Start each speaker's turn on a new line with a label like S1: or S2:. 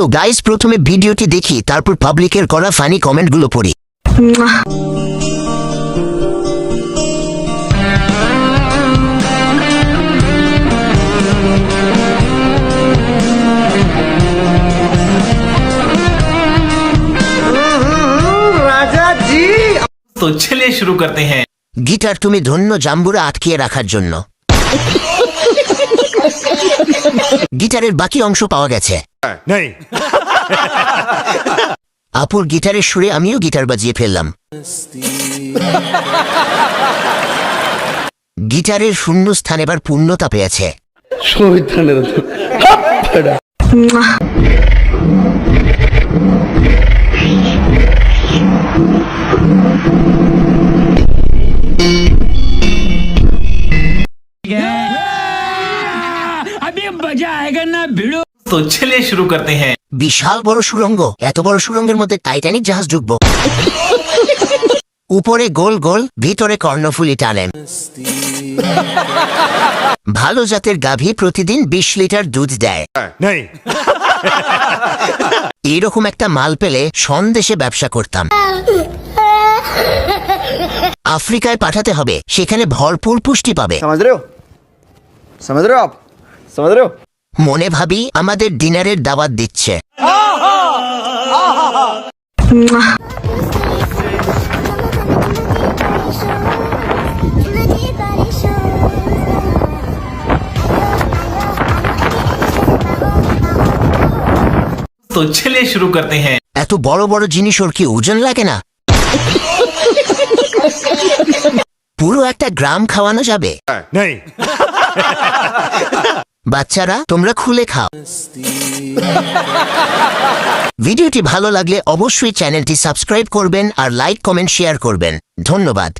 S1: তো গাইস প্রথমে ভিডিওটি দেখি তারপর পাবলিকের করা ফানি কমেন্টগুলো পড়ি।
S2: তো চলে শুরু করতে হ্যাঁ।
S1: গিটার তুমি ধন্য জাম্বুরা আটকিয়ে রাখার জন্য। গিটারের বাকি অংশ পাওয়া গেছে।
S3: नहीं
S1: আপুর গিটারের সুরে আমিও গিটার বাজিয়ে ফেললাম। গিটারের শূন্য স্থান এবার পূর্ণতা পেয়েছে।
S2: तो चलिए शुरू करते हैं
S1: বিশাল বড় সুরঙ্গ এত বড় সুরঙ্গের মধ্যে টাইটানিক জাহাজ ঢুকবো উপরে গোল গোল ভিতরে কর্ণফুলি টানেন ভালো জাতের গাভী প্রতিদিন বিশ লিটার দুধ দেয়
S3: नहीं
S1: এইরকম একটা মাল পেলে সন্দেশে ব্যবসা করতাম আফ্রিকায় পাঠাতে হবে সেখানে ভরপুর পুষ্টি পাবে
S4: समझ रहे हो समझ रहे हो आप समझ रहे हो
S1: মনে ভাবি আমাদের ডিনারের দাওয়াত দিচ্ছে
S2: तो चलिए शुरू करते हैं
S1: এত বড় বড় জিনিস ওর কি ওজন লাগে না পুরো একটা গ্রাম খাওয়ানো যাবে
S3: नहीं
S1: বাচ্চারা, তোমরা খুলে খাও। ভিডিওটি ভালো লাগলে অবশ্যই চ্যানেলটি সাবস্ক্রাইব করবেন আর লাইক, কমেন্ট, শেয়ার করবেন। ধন্যবাদ।